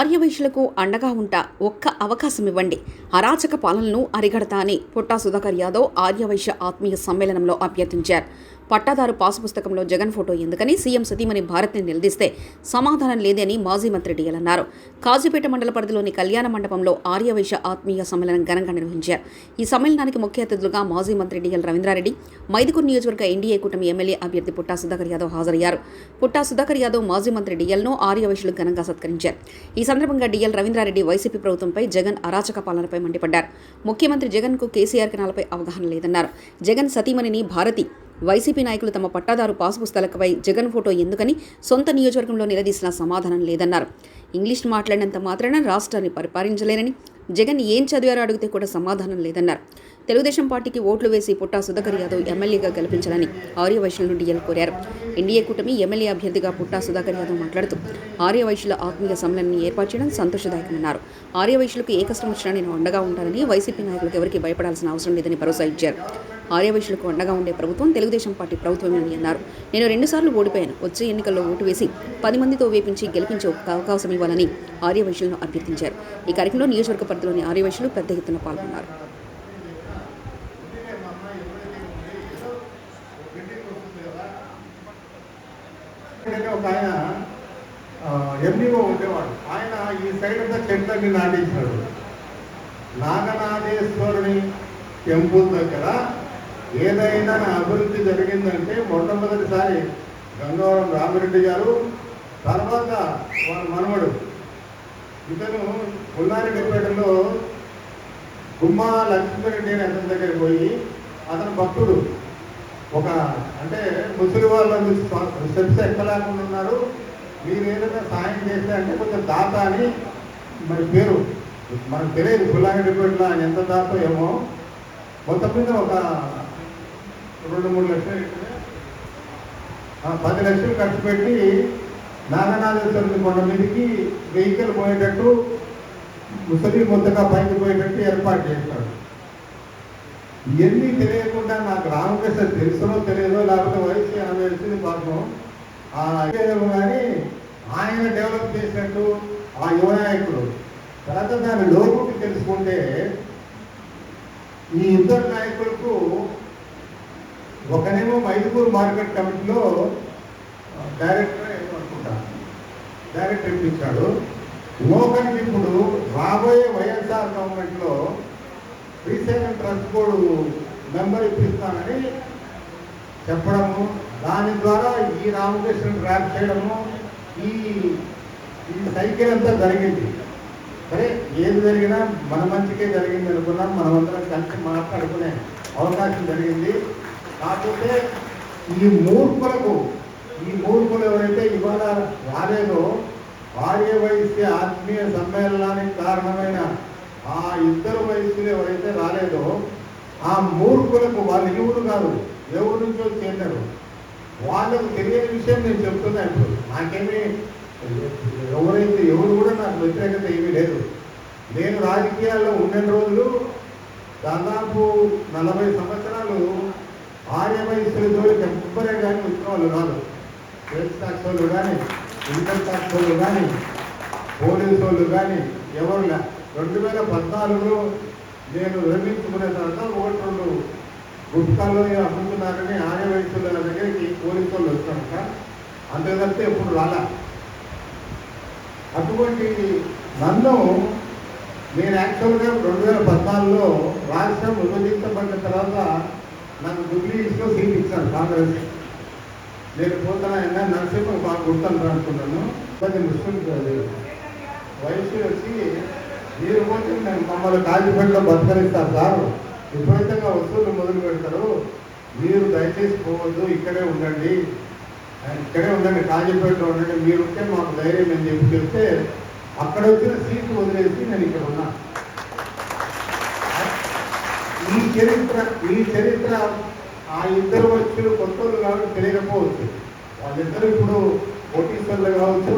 ఆర్యవైశ్యులకు అండగా ఉంటా ఒక్క అవకాశం ఇవ్వండి. అరాచక పాలనను అరిగడతా అని పుట్టా సుధాకర్ యాదవ్ ఆర్యవైశ్య ఆత్మీయ సమ్మేళనంలో అభ్యర్థించారు. పట్టాదారు పాసు పుస్తకంలో జగన్ ఫోటో ఎందుకని సీఎం సతీమణి భారత్ని నిలదీస్తే సమాధానం లేదని మాజీ మంత్రి డిఎల్ అన్నారు. కాజీపేట మండల పరిధిలోని కళ్యాణ మండపంలో ఆర్యవైశ్య ఆత్మీయ సమ్మేళనం ఘనంగా నిర్వహించారు. ఈ సమ్మేళనానికి ముఖ్య అతిథులుగా మాజీ మంత్రి డిఎల్ రవీంద్రారెడ్డి మైదుకూరు నియోజకవర్గ ఎన్డీఏ కూటమి ఎమ్మెల్యే అభ్యర్థి పుట్టా సుధాకర్ యాదవ్ హాజరయ్యారు. పుట్టా సుధాకర్ యాదవ్ మాజీ మంత్రి డిఎల్ను ఆర్యవైశ్యులు ఘనంగా సత్కరించారు. ఈ సందర్భంగా డిఎల్ రవీంద్రారెడ్డి వైసీపీ ప్రభుత్వంపై జగన్ అరాచక పాలనపై మండిపడ్డారు. ముఖ్యమంత్రి జగన్కు కేసీఆర్ కణాలపై అవగాహన లేదన్నారు. జగన్ సతీమణిని భారతి వైసీపీ నాయకులు తమ పట్టాదారు పాస్ పుస్తకాలపై జగన్ ఫోటో ఎందుకని సొంత నియోజకవర్గంలో నిలదీసిన సమాధానం లేదన్నారు. ఇంగ్లీష్ మాట్లాడినంత మాత్రాన రాష్ట్రాన్ని పరిపాలించలేరని జగన్ ఏం చదివారో అడిగితే కూడా సమాధానం లేదన్నారు. తెలుగుదేశం పార్టీకి ఓట్లు వేసి పుట్టా సుధాకర్ యాదవ్ ఎమ్మెల్యేగా గెలిపించాలని ఆర్యవైశ్యుల నుండి ఎల్ కోరారు. ఎన్డీఏ కూటమి ఎమ్మెల్యే అభ్యర్థిగా పుట్టా సుధాకర్ యాదవ్ మాట్లాడుతూ ఆర్యవైశ్యుల ఆత్మీయ సమ్మేళనాన్ని ఏర్పాటు చేయడం సంతోషదాయకమన్నారు. ఆర్యవైశ్యులకు ఏ కష్టం వచ్చినా నేను అండగా ఉంటానని వైసీపీ నాయకులకు ఎవరికి భయపడాల్సిన అవసరం లేదని భరోసా ఇచ్చారు. ఆర్యవైశ్యులకు అండగా ఉండే ప్రభుత్వం తెలుగుదేశం పార్టీ ప్రభుత్వమేనని అన్నారు. నేను రెండుసార్లు ఓడిపోయాను. వచ్చే ఎన్నికల్లో ఓటు వేసి పది మందితో వేపించి గెలిపించే ఒక అవకాశం ఇవ్వాలని ఆర్యవైశ్యులను అభ్యర్థించారు. ఈ కార్యక్రమంలో నియోజకవర్గ పరిధిలోని ఆర్యవైశ్యులు పెద్ద ఎత్తున పాల్గొన్నారు ఎందుకంటే ఒక ఆయన ఎండిఓ ఉండేవాడు. ఆయన ఈ సైడ్ అంతా చెట్లన్నీ నాటించాడు నాగనాథేశ్వరుని టెంపుల్ దగ్గర ఏదైనా అభివృద్ధి జరిగిందంటే మొట్టమొదటిసారి గంగవరం రామిరెడ్డి గారు తర్వాత వాళ్ళ మనవడు. ఇతను పుల్లారెడ్డిపేటలో గుమ్మ లక్ష్మీరెడ్డి అని అతని దగ్గరికి పోయి అతను భక్తుడు. ఒక అంటే ముసలి వాళ్ళు స్టెప్స్ ఎక్కలేకుండా ఉన్నారు? మీరు ఏదైనా సాయం చేస్తే అంటే కొంచెం దాత అని మరి పేరు. మనకు తెలియదు పుల్లారెడ్డిపేటలో ఆయన ఎంత దాత ఏమో. మొత్తం మీద ఒక రెండు మూడు లక్షలు పది లక్షలు ఖర్చు పెట్టి నాగనాథేశ్వరుని కొండ మీదకి వెహికల్ పోయేటట్టు ముసలి ముద్దగా పైకి పోయేటట్టు ఏర్పాటు చేస్తాడు ఇవన్నీ తెలియకుండా నాకు రామకృష్ణ తెలుసునో తెలియదో లేకపోతే వయసు ఎనభై వచ్చింది పాపం. ఆ కానీ ఆయన డెవలప్ చేసినట్టు ఆ యువ నాయకుడు. తర్వాత దాని లోపుకి తెలుసుకుంటే ఈ ఇద్దరు నాయకులకు ఒకనేమో మైదుపూర్ మార్కెట్ కమిటీలో డైరెక్టర్ ఏమో అనుకుంటా డైరెక్టర్ ఇప్పించాడు. ఇంకొకరికి ఇప్పుడు రాబోయే వైఎస్ఆర్ గవర్నమెంట్లో శ్రీశైలం ట్రస్ట్ బోర్డు మెంబర్ ఇప్పిస్తానని చెప్పడము. దాని ద్వారా ఈ రామకృష్ణ ర్యాప్ చేయడము. ఈ ఈ సైకిల్ అంతా జరిగింది. సరే ఏది జరిగినా మన మంచికే జరిగింది అనుకున్నాం. మనమందరం కలిసి మాట్లాడుకునే అవకాశం జరిగింది. కాకపోతే ఈ మూర్ఖులకు ఈ మూర్ఖులు ఎవరైతే ఇవాళ రాలేదో ఆర్యవైశ్య ఆత్మీయ సమ్మేళనానికి కారణమైన ఆ ఇద్దరు వయసులు ఎవరైతే రాలేదో ఆ మూర్ఖులకు వాళ్ళు ఇరువురు కాదు. ఎవరి నుంచో చేశారు వాళ్ళకు తెలియని విషయం నేను చెప్తున్నా ఇప్పుడు. నాకేమీ ఎవరైతే ఎవరు కూడా నాకు వ్యతిరేకత ఏమీ లేదు. నేను రాజకీయాల్లో ఉన్న రోజులు దాదాపు నలభై సంవత్సరాలు ఆర్య వయసుల జోలికి ఎవ్వరే కానీ వచ్చిన వాళ్ళు కాదు. సేల్స్ ట్యాక్స్ వాళ్ళు కానీ ఇన్కమ్ ట్యాక్స్ వాళ్ళు కానీ పోలీసు వాళ్ళు కానీ ఎవరు రెండు వేల పద్నాలుగులో నేను విరమించుకునే తర్వాత ఒకటి రెండు గుట్కాల్లో అమ్ముతున్నారని ఆర్య వయసుల దగ్గరికి పోలీసు వచ్చాక అంతే తప్పితే ఎప్పుడు రాలా? అటువంటి నన్ను నేను యాక్చువల్గా రెండు వేల పద్నాలుగులో రాష్ట్రం విభజించబడిన తర్వాత నాకు ఢిల్లీలో సీట్ ఇచ్చాను కాంగ్రెస్. నేను పోతానైనా నరసింహ బాగా గుర్తాను అనుకున్నాను కొంచెం ముస్లిం వయసు వచ్చి మీరు పోతే మమ్మల్ని కాజీపేటలో బతకరిస్తారు సార్. విపరీతంగా వస్తువులు మొదలు పెడతారు. మీరు దయచేసి పోవద్దు ఇక్కడే ఉండండి. ఇక్కడే ఉండండి కాజీపేటలో ఉండండి. మీరు ఉంటే మాకు ధైర్యం అని చెప్పి చెప్తే అక్కడ వచ్చిన సీట్లు వదిలేసి నేను ఇక్కడ ఉన్నా. ఈ చరిత్ర ఈ చరిత్ర ఆ ఇద్దరు వచ్చిన కొత్త వాళ్ళు కాబట్టి తెలియకపోవచ్చు. వాళ్ళిద్దరు ఇప్పుడు కోటీశ్వర్లు కావచ్చు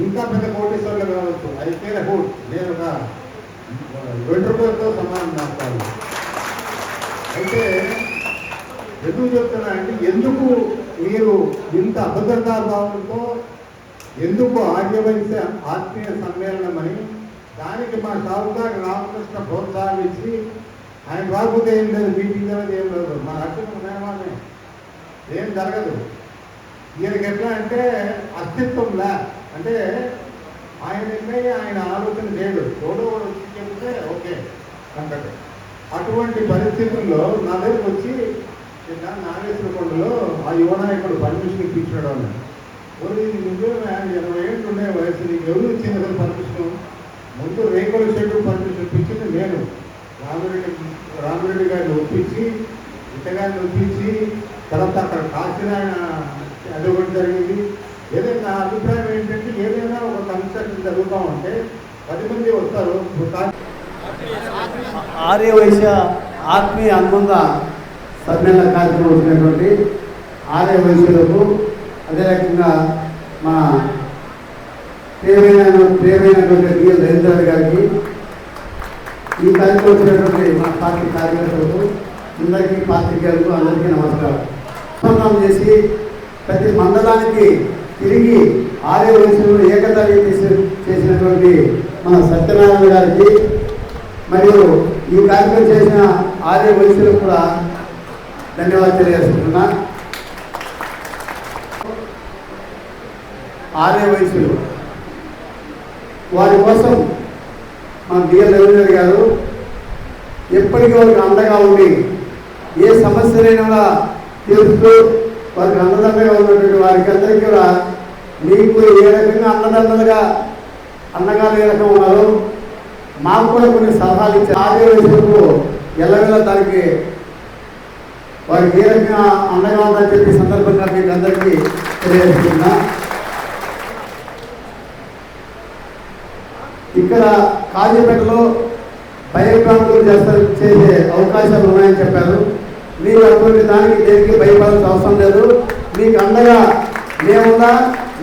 ఇంకా పెద్ద కోటీశ్వర్లు కావచ్చు ఐ కేర్ అబౌట్ నేను ఒక వెంట్రుకలతో సమానం మాట్లాడాలి అయితే ఎందుకు చెప్తున్నా అంటే ఎందుకు మీరు ఇంత అభద్రతా భావంతో ఎందుకు ఆర్యవైశ్య ఆత్మీయ సమ్మేళనం అని దానికి మా షావుకారు రామకృష్ణ ప్రోత్సాహించి ఆయన రాకపోతే ఏం లేదు మీటింగ్ అనేది ఏం లేదు. మన అర్చన మేనమానే ఏం జరగదు. ఈయనకి ఎట్లా అంటే అస్తిత్వం లే. అంటే ఆయన నిర్ణయం ఆయన ఆలోచన లేదు. ఎవడో వచ్చి చెప్తే ఓకే అంటాడు. అటువంటి పరిస్థితుల్లో నా దగ్గరకు వచ్చి నిన్న నాగేశ్వర కొండలో ఆ యువనాయకుడు పర్మిషన్ ఇప్పించాడు అని ఓరి నువ్వే ఇరవై ఏళ్ళు ఉండే వయసు నీకు ఎవరు ఇచ్చింది అసలు పర్మిషన్? ముందు రేకుల షెడ్ పర్మిషన్ ఇప్పించింది నేను. రామిరెడ్డి రామిరెడ్డి గారిని ఒప్పించి ఇతగారిని ఒప్పించి తర్వాత అక్కడ కాసిన ఆయన అది ఒకటి జరిగింది. ఏదైనా నా అభిప్రాయం ఏంటంటే ఏదైనా ఒక కన్స్ట్రక్షన్ జరుగుతూ ఉంటే పది మంది వస్తారు. ఇప్పుడు కా- ఆర్యవైశ్య ఆత్మీయ అనుబంధ సమ్మేళన కార్యక్రమం వచ్చినటువంటి ఆర్యవైశ్యులకు అదే రకంగా మా ప్రియమైన ప్రియమైనటువంటి డిఎల్ నరేంద్ర గారికి ఈ కార్యక్రమం వచ్చినటువంటి మా పార్టీ కార్యకర్తలకు అందరికీ పాత్రికేయులకు అందరికీ నమస్కారం. సమన్వయం చేసి ప్రతి మండలానికి తిరిగి ఆర్య వయసులో ఏకతాళి చేసినటువంటి మన సత్యనారాయణ గారికి మరియు ఈ కార్యక్రమం చేసిన ఆర్య వయసులకు కూడా ధన్యవాదాలు తెలియజేసుకుంటున్నా. ఆర్య వయసులు వారి కోసం మన బిఎల్ రవీంద్ర గారు ఎప్పటికీ వారికి అండగా ఉండి ఏ సమస్యలైనా కూడా తీరుస్తూ వారికి అన్నదండగా ఉన్నటువంటి వారికి అందరికీ కూడా మీకు ఏ రకంగా అన్నదండలుగా అన్నగా ఏ రకంగా ఉన్నారు మాకు కూడా కొన్ని సలహాలు ఇచ్చి ఆర్య వయసులకు ఎల్లవేళ దానికి వారికి ఏ రకంగా అండగా ఉందని చెప్పి సందర్భంగా మీకు అందరికీ తెలియజేస్తున్నా. ఇక్కడ కాజీపేటలో భయప్రాంతులు చేస్తారు చేసే అవకాశాలు ఉన్నాయని చెప్పారు. మీరు అటువంటి దానికి దేనికి భయపడాల్సిన అవసరం లేదు. మీకు అండగా మేమున్నా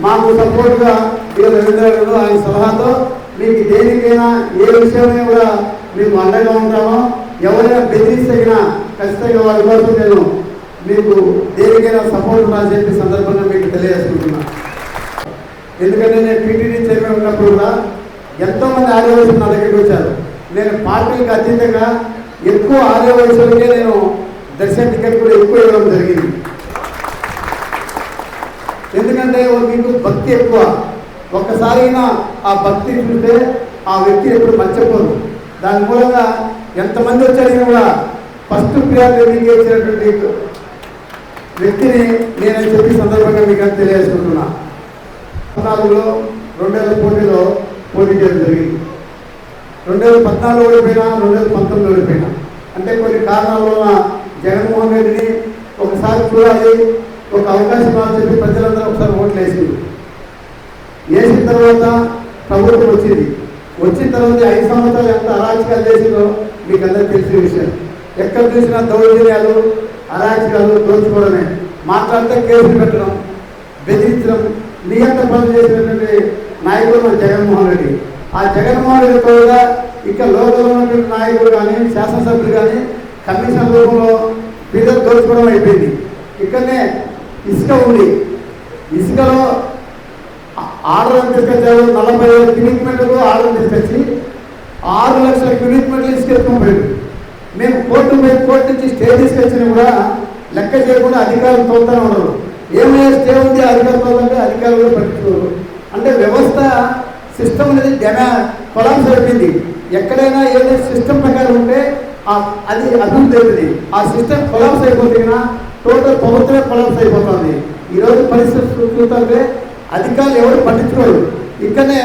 మాకు సపోర్ట్గా మీరు రవీంద్ర ఆయన సలహాతో మీకు దేనికైనా ఏ విషయమైనా కూడా మేము అండగా ఉంటామో ఎవరైనా బెదిరిస్తగినా ఖచ్చితంగా వారి కోసం నేను మీకు దేనికైనా సపోర్ట్ ఉన్నా అని చెప్పి సందర్భంగా మీకు తెలియజేసుకుంటున్నా. ఎందుకంటే నేను టీటీడీ చైర్మన్ ఉన్నప్పుడు కూడా ఎంతోమంది ఆర్యవయసులు నా దగ్గరికి వచ్చారు. నేను పార్టీలకు అతీతంగా ఎక్కువ ఆర్యవయసులకే నేను దర్శన టికెట్ కూడా ఎక్కువ ఇవ్వడం జరిగింది. ఎందుకంటే మీకు భక్తి ఎక్కువ. ఒక్కసారైనా ఆ భక్తి చూస్తే ఆ వ్యక్తి ఎప్పుడు మర్చిపోదు. దాని మూలంగా ఎంతమంది వచ్చారు కూడా ఫస్ట్ ప్రియారిటీ మీకు ఇచ్చినటువంటి వ్యక్తిని నేను చెప్పి సందర్భంగా మీకు అది తెలియజేసుకుంటున్నా. పద్నాలుగులో వేల పోటీలో పోటీ చేయడం జరిగింది. రెండు వేల పద్నాలుగు ఓడిపోయినా రెండు వేల పంతొమ్మిది ఓడిపోయినా. అంటే కొన్ని కారణాల వలన జగన్మోహన్ రెడ్డిని ఒకసారి చూడాలి ఒక అవకాశం ఇవ్వాలని చెప్పి ప్రజలందరూ ఒకసారి ఓట్లు వేసింది వేసిన తర్వాత ప్రభుత్వం వచ్చింది. వచ్చిన తర్వాత ఐదు సంవత్సరాలు ఎంత అరాచకాలు చేసిందో మీకు అందరికీ తెలిసిన విషయం. ఎక్కడ చూసినా దౌర్జన్యాలు అరాచకాలు దోచుకోవడమే. మాట్లాడితే కేసులు పెట్టడం బెదిరించడం నియంత్రణ పనులు చేసినటువంటి నాయకుడు మన జగన్మోహన్ రెడ్డి. ఆ జగన్మోహన్ రెడ్డి కూడా ఇక్కడ లోకల్ ఉన్నటువంటి నాయకుడు కానీ శాసనసభ్యులు కానీ కమిషన్ రూపంలో బిడ్డలు దోచుకోవడం అయిపోయింది. ఇక్కడనే ఇసుక ఉంది. ఇసుకలో ఆర్డర్ తీసుకొచ్చారు నలభై వేల క్యూనిక్ మీటర్లు ఆర్డర్ తీసుకొచ్చి ఆరు లక్షల క్యూనిక్ మీటర్లు ఇసుకెత్తుకుపోయాడు మేము కోర్టు మేము కోర్టు నుంచి స్టే తీసుకొచ్చినా కూడా లెక్క చేయకుండా అధికారులు తోలుతూనే ఉన్నారు. ఏమైనా స్టే ఉంది? అధికారులు తోలంటే అధికారులు కూడా పట్టించుకోరు. అంటే వ్యవస్థ సిస్టమ్ అనేది డెమా కొలాప్స్ అయిపోయింది. ఎక్కడైనా ఏదైనా సిస్టమ్ ప్రకారం ఉంటే అది అభివృద్ధి అవుతుంది. ఆ సిస్టమ్ కొలాప్స్ అయిపోతే టోటల్ కొలాప్స్ అయిపోతుంది ఈరోజు పరిస్థితి చూస్తుంటే అధికారులు ఎవరు పట్టించుకోరు. ఇక్కడనే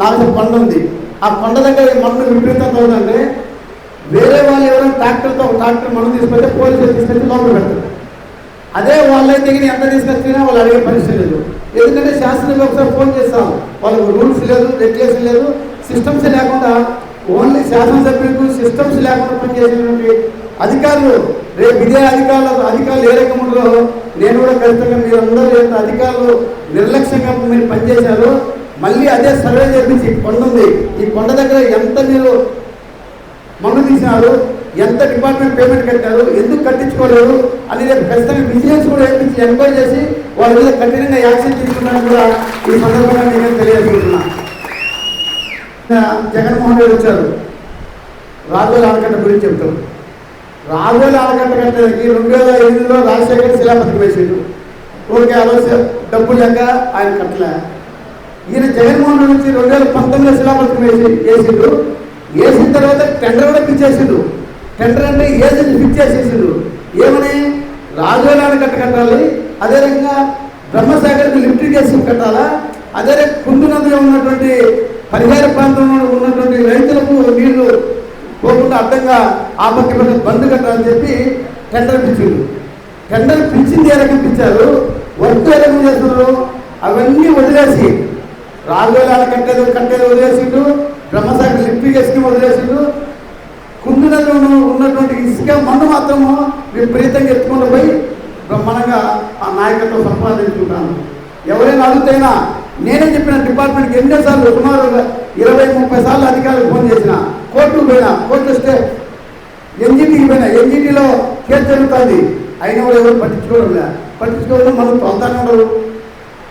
నాకు కొండ ఉంది. ఆ కొండ దగ్గర ఈ మన్ను విపరీతంగా ఉందంటే వేరే వాళ్ళు ఎవరైనా ట్రాక్టర్తో ఒక ట్రాక్టర్ మన్ను తీసుకొస్తే పోలీసులు తీసుకొచ్చి లోపల పెడతారు. అదే వాళ్ళైతే దిగిన ఎంత తీసుకొచ్చినా వాళ్ళు అడిగే పరిస్థితి లేదు. ఎందుకంటే శాస్త్రంలో ఒకసారి ఫోన్ చేస్తాం. వాళ్ళకు రూల్స్ లేదు రెగ్యులేషన్ లేదు సిస్టమ్స్ లేకుండా ఓన్లీ శాసనసభ్యులకు సిస్టమ్స్ లేకుండా పనిచేసినటువంటి అధికారులు రేపు ఇదే అధికారులు అధికారులు ఏ రకములో నేను కూడా ఖచ్చితంగా మీరు అందరూ ఎంత అధికారులు నిర్లక్ష్యంగా మీరు పనిచేశారు. మళ్ళీ అదే సర్వే చేపించి ఈ కొండ ఉంది. ఈ కొండ దగ్గర ఎంత మీరు మన్ను తీసినారు ఎంత డిపార్ట్మెంట్ పేమెంట్ కట్టారు ఎందుకు కట్టించుకోలేదు అని రేపు ఖచ్చితంగా విజిలెన్స్ కూడా వేయించి ఎంక్వైరీ చేసి వాళ్ళ మీద కఠినంగా యాక్షన్ తీసుకున్నారని కూడా ఈ సందర్భంగా నేను తెలియజేస్తున్నా జగన్మోహన్ రెడ్డి వచ్చారు. రాజోల ఆనకట్ట గురించి చెప్తారు. రాజోల ఆనకట్ట కట్టడానికి రెండు వేల ఎనిమిదిలో రాజశేఖర్ శిలాపతికి వేసిండు. ఓకే ఆలోచన డబ్బు లేక ఆయన కట్టలే. ఈయన జగన్మోహన్ రెడ్డి నుంచి రెండు వేల పంతొమ్మిదిలో శిలాపతికి వేసి వేసిండు. వేసిన తర్వాత టెండర్ కూడా పిచ్చేసిండు టెండర్ అంటే ఏజెంట్ ఫిక్స్ చేసేసిండు. ఏమని? రాజోల ఆనకట్ట కట్టాలి. అదే రకంగా బ్రహ్మసాగర్కి లిఫ్ట్ చేసి కట్టాలా? అదే రకంగా కుందు నదిలో ఉన్నటువంటి పరిహార ప్రాంతంలో ఉన్నటువంటి రైతులకు నీళ్ళు పోకుండా అడ్డంగా ఆ పక్క ఈ బంద్ కట్టాలని చెప్పి టెండర్ పిచ్చింది టెండర్ పిచ్చింది ఏ రకం పిచ్చారు వర్క్ ఏ రకం చేస్తున్నారు అవన్నీ వదిలేసి రాజోలాల కట్టేది కట్టేది వదిలేసిండు బ్రహ్మసాగర్ లిఫ్ట్ చేసుకుని వదిలేసిండు. కుందునలో ఉన్నటువంటి ఇసుక మన్ను మాత్రము విపరీతంగా ఎత్తుకుంటూ పోయి బ్రహ్మాండంగా ఆ నాయకత్వం సంపాదించుకుంటాను. ఎవరైనా అడుగుతైనా నేనే చెప్పిన డిపార్ట్మెంట్కి ఎన్నోసార్లు సుమారు ఇరవై ముప్పై సార్లు అధికారులకు ఫోన్ చేసిన కోర్టుకు పోయినా కోర్టు వస్తే ఎన్జిటికి పోయినా ఎన్జిటీలో కేసు జరుగుతుంది. అయినా కూడా ఎవరు పట్టించుకోవడం పట్టించుకోవడం మనం తొందరగా ఉండరు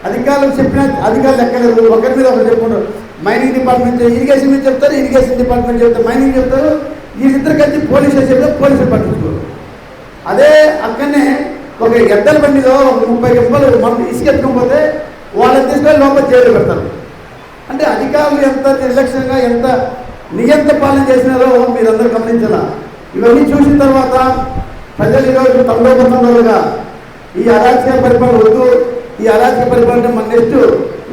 అధికారులకు చెప్పిన అధికారులు ఎక్కలేదు ఒకరి మీద ఒకరు చెప్పుకుంటారు. మైనింగ్ డిపార్ట్మెంట్ ఇరిగేషన్ మీద చెప్తారు ఇరిగేషన్ డిపార్ట్మెంట్ చెప్తారు మైనింగ్ చెప్తారు. వీళ్ళిద్దరు కలిసి పోలీస్ చెప్తే పోలీసులు పట్టించుకోరు. అదే అక్కడనే ఒక ఎద్దల బండిలో ఒక ముప్పై గంపలు మనం ఇసుకెత్తుకోకపోతే వాళ్ళని తీసుకొని లోపల జైలు పెడతారు. అంటే అధికారులు ఎంత నిర్లక్ష్యంగా ఎంత నియంత్ర పాలన చేసినారో మీరందరూ గమనించాలా? ఇవన్నీ చూసిన తర్వాత ప్రజలు ఈరోజు తండోపతండలుగా ఈ అరాచక పరిపాలన వద్దు ఈ అరాచక పరిపాలన మన నెక్స్ట్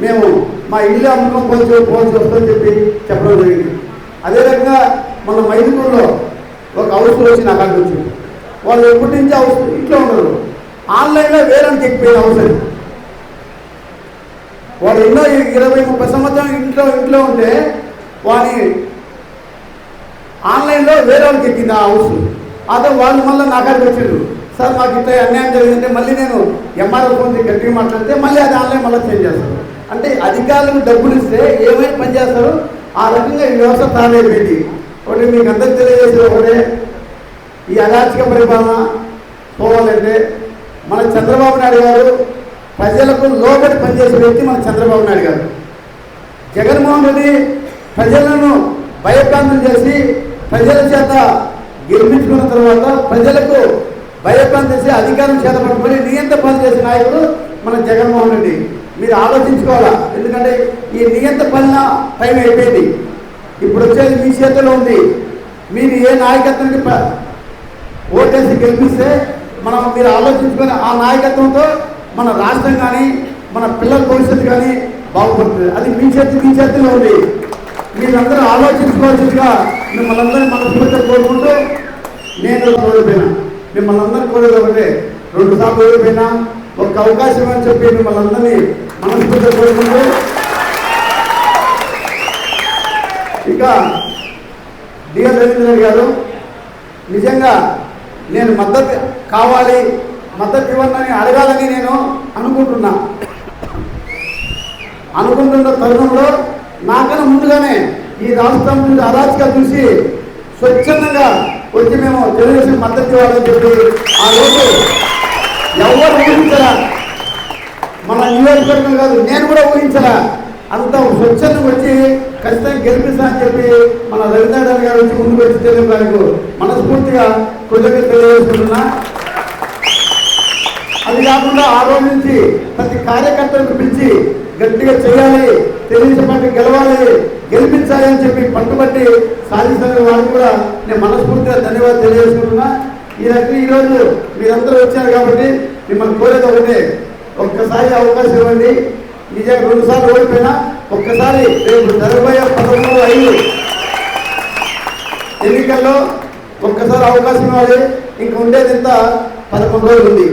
మేము మా ఇల్లు అమ్మకం పోల్చి పోల్చి వస్తుందని చెప్పి చెప్పడం జరిగింది. అదేవిధంగా మన మైదుకూరులో ఒక హౌస్ వచ్చి నాకు అక్కడికి వచ్చింది. వాళ్ళు ఎప్పటి నుంచి హౌస్ ఇంట్లో ఉండరు ఆన్లైన్లో వేరని చెప్పిపోయిన హౌస్ అది. వాడు ఎన్నో ఇరవై ముప్పై సంవత్సరం ఇంట్లో ఇంట్లో ఉంటే వాడిని ఆన్లైన్లో వేరే వాళ్ళకి ఎక్కింది ఆ హౌస్. అదే వాళ్ళు మళ్ళీ నాకాడికి వచ్చారు సార్ మాకు ఇట్లా అన్యాయం జరిగిందంటే మళ్ళీ నేను ఎంఆర్ఓ ఫోన్ గట్టిగా మాట్లాడితే మళ్ళీ అది ఆన్లైన్ మళ్ళీ చేంజ్ చేస్తారు. అంటే అధికారులకు డబ్బులు ఇస్తే ఏమైనా పని చేస్తారు? ఆ రకంగా ఈ వ్యవస్థ తయారైపోయింది. ఒకటి మీకు అందరికి తెలియజేసేది ఒకటే. ఈ అరాచక పరిపాలన పోవాలంటే మన చంద్రబాబు నాయుడు గారు ప్రజలకు లోబడి పనిచేసే వ్యక్తి మన చంద్రబాబు నాయుడు గారు. జగన్మోహన్ రెడ్డి ప్రజలను భయప్రాంతం చేసి ప్రజల చేత గెలిపించుకున్న తర్వాత ప్రజలకు భయపని చేసి అధికారం చేత పట్టుకొని నియంత పని చేసే నాయకుడు మన జగన్మోహన్ రెడ్డి. మీరు ఆలోచించుకోవాలా? ఎందుకంటే ఈ నియంత పనిన టైం అయిపోయింది. ఇప్పుడు వచ్చేది మీ చేతిలో ఉంది. మీరు ఏ నాయకత్వానికి ఓటేసి గెలిపిస్తే మనం మీరు ఆలోచించుకొని ఆ నాయకత్వంతో మన రాష్ట్రం కానీ మన పిల్లల భవిష్యత్తు కానీ బాగుపడుతుంది. అది మీ చేతి మీ చేతిలో ఉంది. మీరందరూ ఆలోచించుకోవాల్సిందిగా మిమ్మల్ని అందరినీ మనస్ఫూర్తిగా కోరుకుంటూ నేను ఓడిపోయినా మిమ్మల్ని అందరినీ కోరేది ఒకటే రెండు సార్లు ఓడిపోయినా ఒక అవకాశం అని చెప్పి మిమ్మల్ని అందరినీ మనస్ఫూర్తిగా కోరుకుంటూ. ఇక డిఎల్ రవీంద్ర గారు నిజంగా నేను మద్దతు కావాలి మద్దతు ఇవ్వాలని అడగాలని నేను అనుకుంటున్నా. అనుకుంటున్న తరుణంలో నాకన్నా ముందుగానే ఈ రాష్ట్రం నుంచి అరాచకాలు చూసి స్వచ్ఛందంగా వచ్చి మేము తెలుగుదేశం మద్దతు ఇవ్వాలని చెప్పి ఆ రోజు ఎవరు ఊహించరా? మన నియోజకవర్గం కాదు నేను కూడా ఊహించరా? అంత స్వచ్ఛంద వచ్చి ఖచ్చితంగా గెలిపిస్తా అని చెప్పి మన రవీంద్రనాథ్ గారు వచ్చి ముందుకు వచ్చి తెలుగు గారికి మనస్ఫూర్తిగా కృతజ్ఞత తెలియజేస్తున్నా అది కాకుండా ఆ రోజు నుంచి ప్రతి కార్యకర్తలకు పిలిచి గట్టిగా చేయాలి తెలుగుదేశం పార్టీ గెలవాలి గెలిపించాలని చెప్పి పట్టుబట్టి సాధిస్తున్న వారికి కూడా నేను మనస్ఫూర్తిగా ధన్యవాదాలు తెలియజేసుకుంటున్నా. ఈ రకంగా ఈరోజు మీరందరూ వచ్చారు కాబట్టి మిమ్మల్ని కోరేది ఒకటే ఒక్కసారి అవకాశం ఇవ్వండి. నిజంగా రెండుసార్లు ఓడిపోయినా ఒక్కసారి రేపు జరగబోయే పదమూడు ఐదు ఎన్నికల్లో ఒక్కసారి అవకాశం ఇవ్వాలి. ఇంక ఉండేది ఇంత పదకొండు రోజులు ఉంది.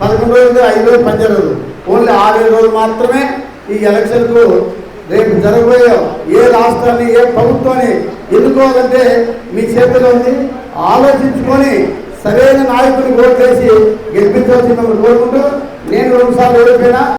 పదకొండు రోజులు ఐదు రోజులు పనిచేయలేదు ఓన్లీ ఆరు రోజులు మాత్రమే ఈ ఎలక్షన్కు రేపు జరగబోయే ఏ రాష్ట్రాన్ని ఏ ప్రభుత్వాన్ని ఎన్నుకోవాలంటే మీ చేతిలో ఉంది. ఆలోచించుకొని సరైన నాయకుడిని ఓటు వేసి గెలిపించవలసి మిమ్మల్ని కోరుకుంటూ నేను రెండుసార్లు ఓడిపోయినా.